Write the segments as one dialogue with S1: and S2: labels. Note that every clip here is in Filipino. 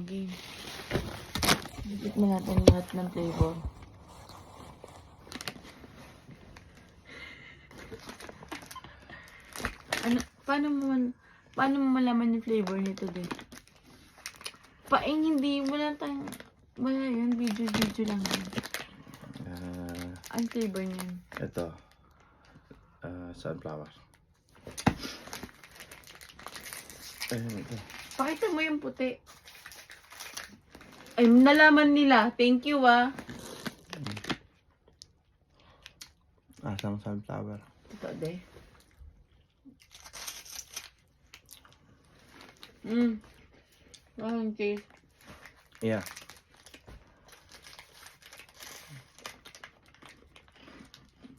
S1: Okay. Dikit mo natin lahat ng flavor. Ano, paano mo man, paano mo malaman yung flavor nito din? Paing hindi, wala tayong, wala yun, video-video lang yun.
S2: Ah,
S1: Ang flavor niyan.
S2: ito. Ah, sunflower. Ayun ito.
S1: Pakita mo yung puti. Ay, nalaman nila. Thank you, ah.
S2: Asang sunflower.
S1: Ito, de. Mm. Walang taste.
S2: Yeah.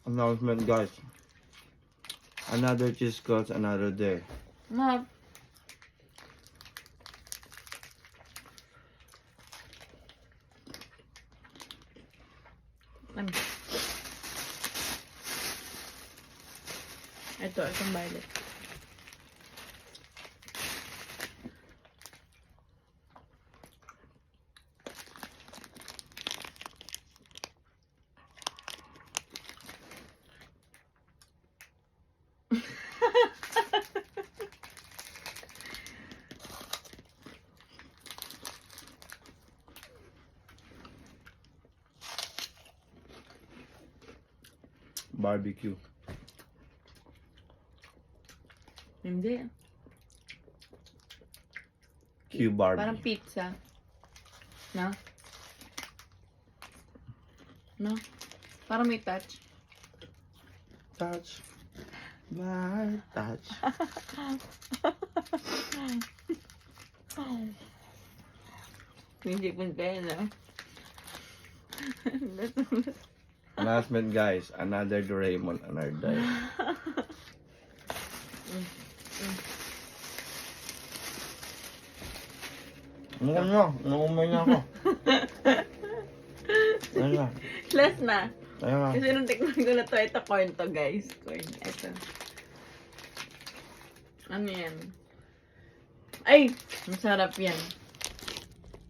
S2: Announcement guys. Another cheese curls, another day.
S1: Ma. Ano? Ito, itong violet.
S2: Barbecue.
S1: Hindi.
S2: Q barbecue.
S1: Parang pizza. No? No? Parang may touch.
S2: touch. My touch.
S1: Hindi po kaya na.
S2: Announcement guys. Another Doraemon, another day. Ano nyo? Naumay na ako. Ayun na.
S1: Last na.
S2: Ayun na.
S1: Kasi nung tikman ko na to, ito corn to guys. Corn. Ito. Ano yan? Ay! Masarap yan.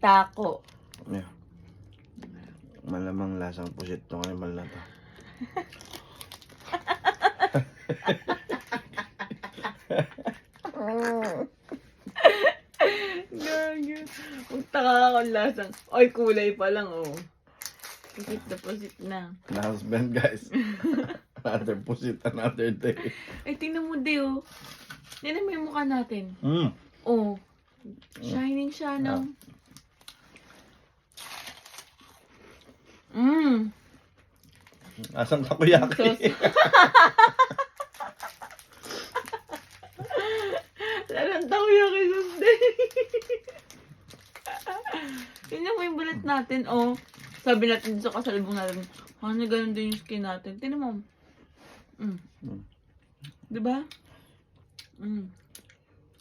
S1: Taco.
S2: Yeah. Malamang lasang pusit tong animal na to.
S1: Gago. Magtaka ako lasang. Ay, kulay pa lang, oh. Pusit na pusit na.
S2: Announcement guys. another pusit, another day.
S1: Ay, tingnan mo, di, oh. Tingnan mo yung mukha natin.
S2: Mm.
S1: Oh. Shining siya, no? Mmm.
S2: Asang takoyaki?
S1: Lalang tao yung kisunday. Tingnan mo yung balat natin, oh. Sabi natin sa kasalubong natin, ano ganun din yung skin natin. Tingnan mo. Mm.
S2: Mm.
S1: Diba? Mm.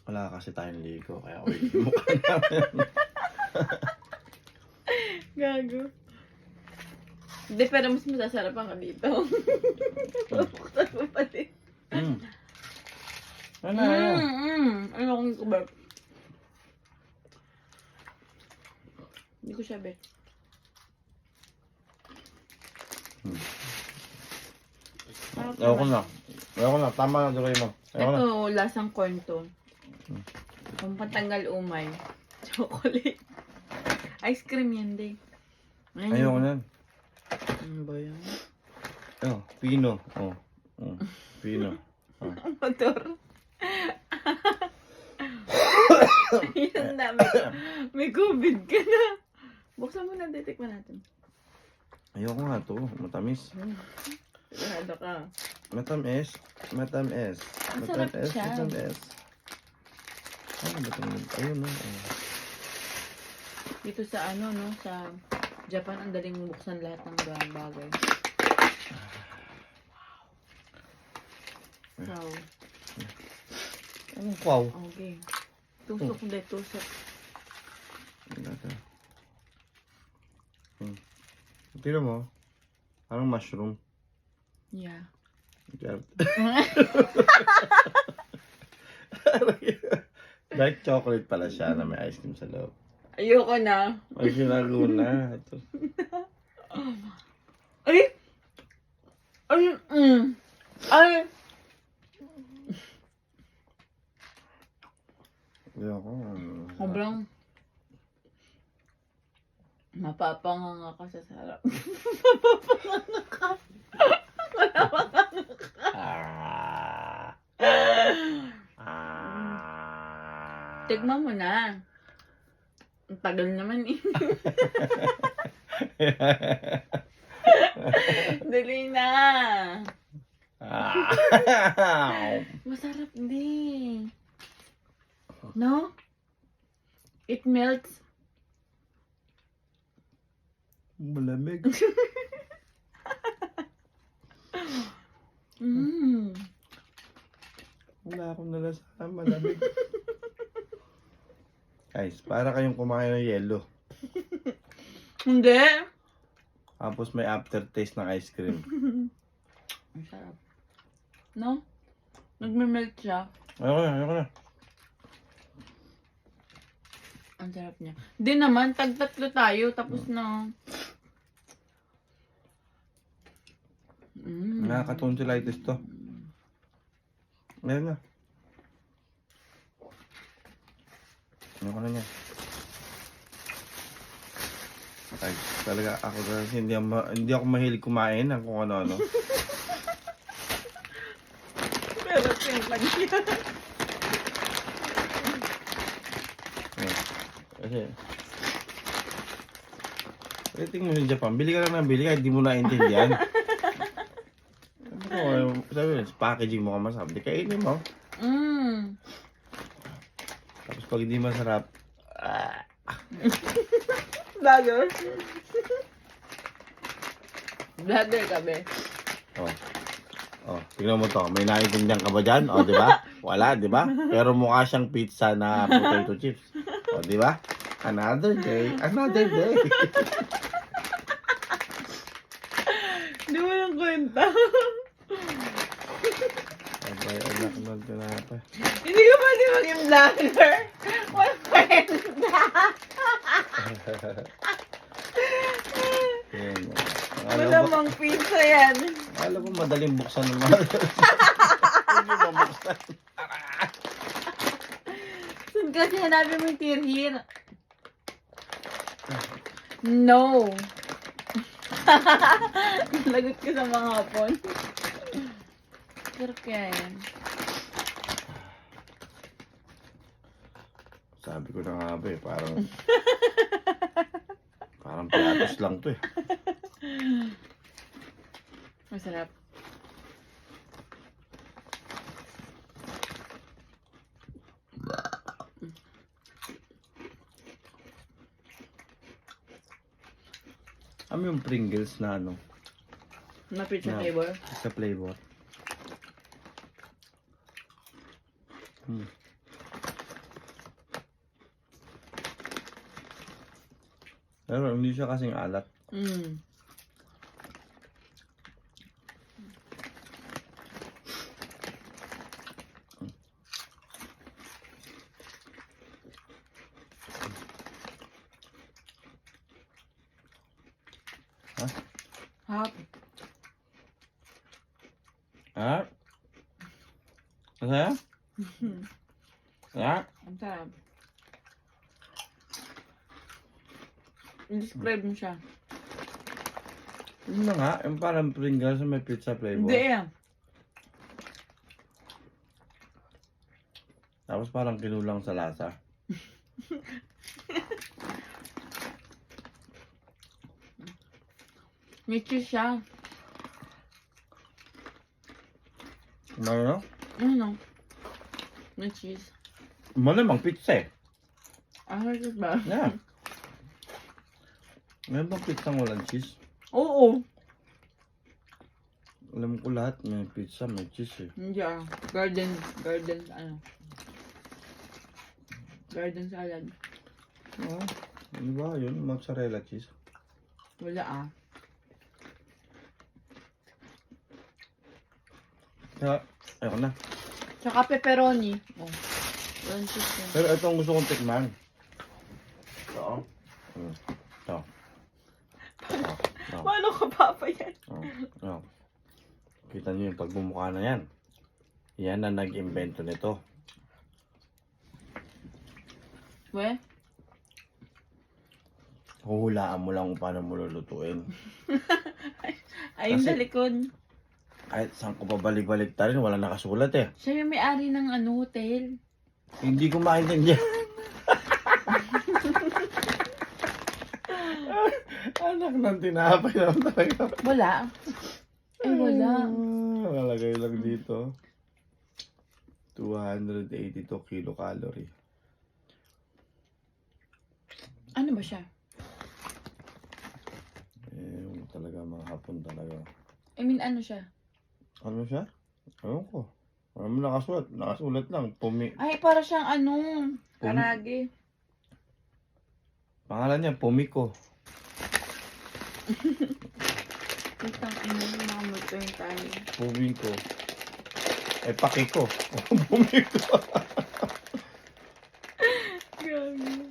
S2: Wala kasi tayong ligo, kaya oil yung mukha namin.
S1: Gago. Hindi, pero mas masasarapan ka dito. Buksan mo pa din.
S2: Mm. Ano
S1: Mm,
S2: na?
S1: mm. Ano kong kubab? Hindi ko siya.
S2: Hmm.
S1: Sarap
S2: Ayoko
S1: naman.
S2: na. Ayoko na. Tama na, Doraemon. Ayoko na.
S1: Ito, lasang corn to. Kung patanggal umay. Chocolate. Ice cream yan, day.
S2: Ayoko na.
S1: Ano ba yan?
S2: Oh, Pino. Oh. oh. Pino. Oh.
S1: Motor. Yan dami. May COVID ka na. Buksan mo na, titikman natin.
S2: Ayoko nga to. Matamis.
S1: Hmm. Sigurado ka.
S2: Matamis. Matamis.
S1: Masarap
S2: Matamis.
S1: siya.
S2: Matamis. Ano ba ito? Ayun na. Oh.
S1: Dito sa ano, no, sa Japan, ang daling buksan lahat ng ba- bagay. Wow.
S2: Anong kwaw?
S1: Okay. Tusok tusok.
S2: Ano ito? Hmm. Tignan mo. Parang mushroom.
S1: Yeah.
S2: Dark chocolate pala siya na may ice cream sa loob.
S1: Ayoko na.
S2: Ay, sinago na. Ito.
S1: Ay! Ay! Mm. Ay!
S2: Ayoko.
S1: Sobrang mapapanganga ka sa sarap. mapapanganga ka.
S2: Ah. Ah.
S1: Tikman mo na. Ang tagal naman eh. Dali na.
S2: Ah.
S1: Masarap din. No? It melts.
S2: Malamig.
S1: Mm.
S2: Wala akong nalasa. Malamig. Guys, para kayong kumain ng yelo.
S1: Hindi.
S2: Tapos may aftertaste ng ice cream.
S1: Ang sarap. No? Nagme-melt siya.
S2: Ayoko na, ayoko na.
S1: Ang sarap niya. Di naman, tag-tatlo tayo. Tapos na. Mm.
S2: Nakaka-tonsillitis to. Ngayon na. Ayoko na niya. Ay, talaga ako kasi hindi, ako ma- hindi ako mahilig kumain ng kung ano-ano.
S1: Pero pink lang siya.
S2: Eh, Kasi, rating mo sa Japan, bili ka lang ng bili kahit di mo naintindihan. Sabi ko, sabi mo, packaging mo ka masarap, di kainin mo.
S1: Mm.
S2: Pag hindi masarap, ah,
S1: Vlogger. Vlogger ka, be.
S2: oh. Oh, tingnan mo to. May naiintindihan ka ba dyan? O, di ba? Wala, di ba? Pero mukha siyang pizza na potato chips. O, di ba? Another day, another day.
S1: Di mo lang kwenta.
S2: Abay, anak ng tinapa.
S1: Hindi ko pwede maging vlogger. Walang kwenta.
S2: Yan.
S1: Wala
S2: Akala ko,
S1: mang pizza yan.
S2: akala ko madaling buksan mga. Hindi mabuksan.
S1: Saan kasi hanapin mo yung tirhir? No. Lagot ka sa mga hapon. Pero kaya yan.
S2: Sabi ko na nga ba eh, parang... parang piatos lang to eh.
S1: Masarap.
S2: Ano yung Pringles na ano?
S1: Na pizza flavor.
S2: Sa flavor. Hmm. Pero hindi siya kasing alat.
S1: Mm.
S2: Ha?
S1: Hap.
S2: Ha? Masaya? Ha?
S1: Ang sarap. Describe mo siya.
S2: Yun na nga, yung parang Pringles na may pizza flavor.
S1: Hindi ah.
S2: Tapos parang kinulang sa lasa.
S1: May cheese siya.
S2: Ano?
S1: Ano? May cheese.
S2: Malamang pizza eh.
S1: Ah, ba?
S2: Yeah. Meron bang pizza walang cheese?
S1: Oo.
S2: Alam ko lahat, may pizza, may cheese eh.
S1: Hindi ah. Garden, garden, ano. Garden salad.
S2: Oo. Ano ba yun? Mozzarella cheese.
S1: Wala ah.
S2: Kaya, ayoko na.
S1: Tsaka pepperoni. Oh. Walang cheese yan.
S2: Pero ito ang gusto kong tikman. Ito. Mm. Ito. Oh, oh,
S1: Paano papa yan?
S2: oh, oh. Kita niyo yung pagmumukha na yan. Yan ang nag-invento nito.
S1: We?
S2: Huhulaan mo lang kung paano mo lulutuin.
S1: Ayun
S2: Kasi-
S1: sa likod.
S2: Kahit saan ko pabalik-balik ta rin, wala nakasulat eh.
S1: Siya yung may-ari ng ano, hotel.
S2: Hindi ko maintindihan. Anak ng tinapay naman talaga.
S1: Wala. Ay, wala.
S2: Ah, Nalagay lang dito. 282 kilocalorie.
S1: Ano ba siya?
S2: Eh, yung talaga mga hapon talaga.
S1: I mean, ano siya?
S2: Ano siya? Ewan ko. Ano mo nakasulat? Nakasulat lang. Pumi.
S1: Ay, para siyang ano, karage.
S2: Pangalan niya, Pumiko.
S1: Itang ina, yung tayo.
S2: Pumiko. Eh, Pakiko. Pumiko.
S1: Grabe.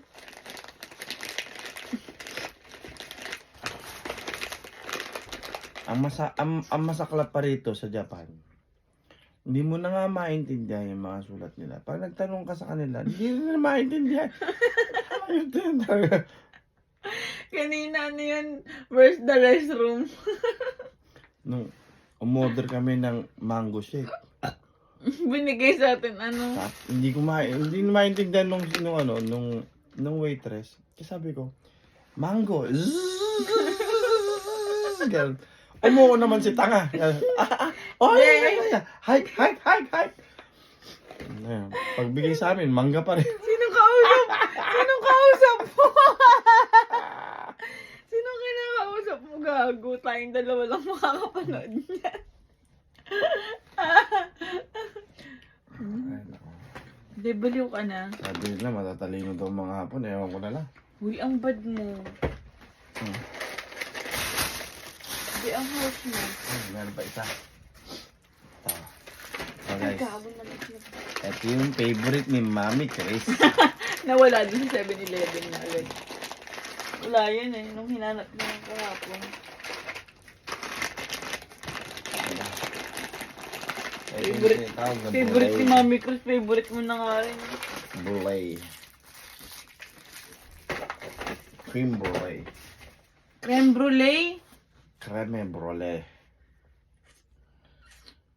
S2: ang, masa ang, ang masaklap pa rito sa Japan, hindi mo na nga maintindihan yung mga sulat nila. Pag nagtanong ka sa kanila, hindi na maintindihan.
S1: Kanina ano yun, where's the restroom?
S2: Nung umorder kami ng mango shake,
S1: Binigay sa atin ano.
S2: ta- hindi ko ma hindi na maintindihan nung, nung ano, nung, nung waitress. Kasi sabi ko, mango. Ganun. Umuo naman si tanga. Oh,
S1: Hindi.
S2: yeah, yeah, yeah. Hike, hike, hike, hike. Ayun. Pagbigay sa amin, mangga pa rin.
S1: Sino kausap? Sino kausap mo? Sino kinakausap mo gago? Tayong dalawa lang makakapanood niya.
S2: Ay, nako.
S1: Ka na.
S2: Sabi nila, matatalino daw mga hapon. Ewan ko na lang.
S1: Uy, ang bad mo.
S2: Hmm.
S1: Di, ang harsh mo.
S2: Ay, meron pa isa. Ito. So
S1: Ay,
S2: guys,
S1: gago na
S2: ito yung favorite ni Mami Chris.
S1: Nawala din sa 7-Eleven na agad. Wala yan eh, nung hinanap niya kahapon.
S2: Ito yung
S1: Favorite- Favorite ni. Mami Cruz, favorite mo na nga rin.
S2: Bulay. Cream bulay.
S1: Creme brulee?
S2: Creme brulee.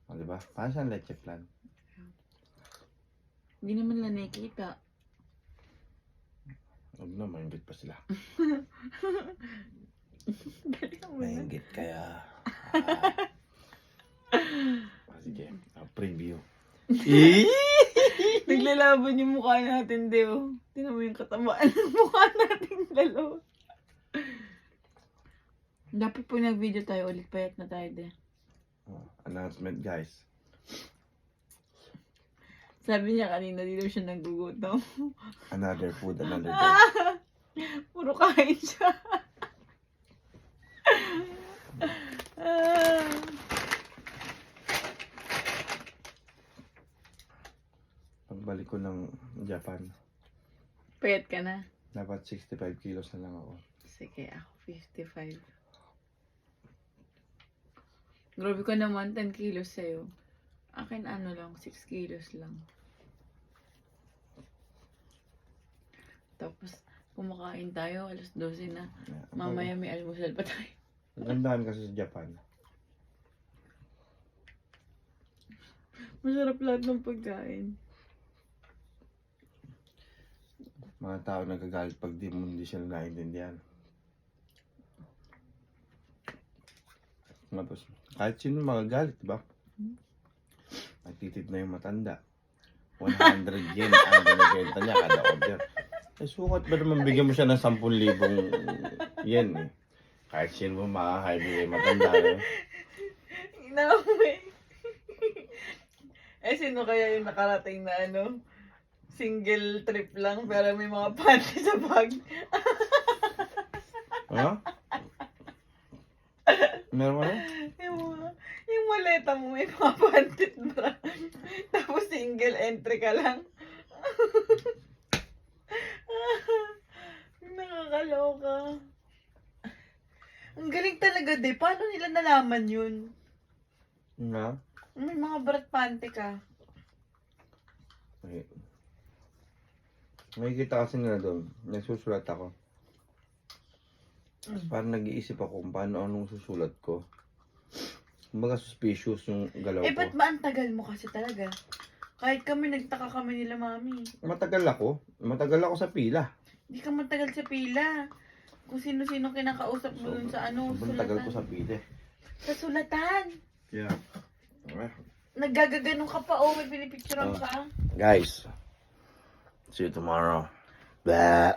S2: O, diba? Parang siyang leche plan.
S1: Hindi naman lang nakikita.
S2: Huwag na, maingit pa sila.
S1: Galing mo na.
S2: Maingit kaya. Ah, sige, ah, preview. Eh?
S1: Naglalaban yung mukha natin, Deo. Tinan mo yung katabaan ng mukha natin dalawa. Dapat po nag-video tayo ulit, payat na tayo, de.
S2: Oh, announcement guys.
S1: Sabi niya kanina, di daw siya nagugutom.
S2: Another food, another day.
S1: Puro kain siya. Ah.
S2: Pagbalik ko ng Japan,
S1: Payat ka na.
S2: dapat 65 kilos na lang ako.
S1: Sige, ako 55. Grabe ka naman, 10 kilos sa'yo. Akin ano lang, 6 kilos lang. Tapos, kumakain tayo, alas 12 na. Mamaya may almusal pa tayo.
S2: Gandahan kasi sa Japan.
S1: Masarap lahat ng pagkain.
S2: Mga tao nagagalit pag di mo hindi sila naintindihan. Tapos, kahit sino magagalit, di ba? Nagtitip na yung matanda. 100 yen ang binibenta niya kada order. Eh, sukat ba naman bigyan mo siya ng 10,000 yen eh. Kahit sino mo makakaibigay matanda eh.
S1: Inawi. eh, sino kaya yung nakarating na ano? Single trip lang, pero may mga panty sa bag.
S2: Ha? Meron ka na?
S1: yung, mga, yung maleta mo may mga panty bra. Tapos single entry ka lang. Nakaka Nakakaloka. Ang galing talaga, de. Paano nila nalaman yun?
S2: Na?
S1: May mga brat pante ka.
S2: Okay. Nakikita kasi nila doon. Nagsusulat ako.
S1: Mm.
S2: Parang nag-iisip ako kung paano anong susulat ko. Kumbaga suspicious yung galaw
S1: Eh,
S2: ko.
S1: ba't ba ang tagal mo kasi talaga? Kahit kami, nagtaka kami nila, mami.
S2: Matagal ako. Matagal ako sa pila.
S1: Hindi ka matagal sa pila. Kung sino-sino kinakausap mo dun sa ano,
S2: Sobrang tagal ko
S1: sulatan.
S2: sa pila.
S1: Sa sulatan.
S2: Yeah.
S1: Naggagaganong ka pa, oh, may pinipicturean
S2: Oh.
S1: ka.
S2: Guys, see you tomorrow. Bye.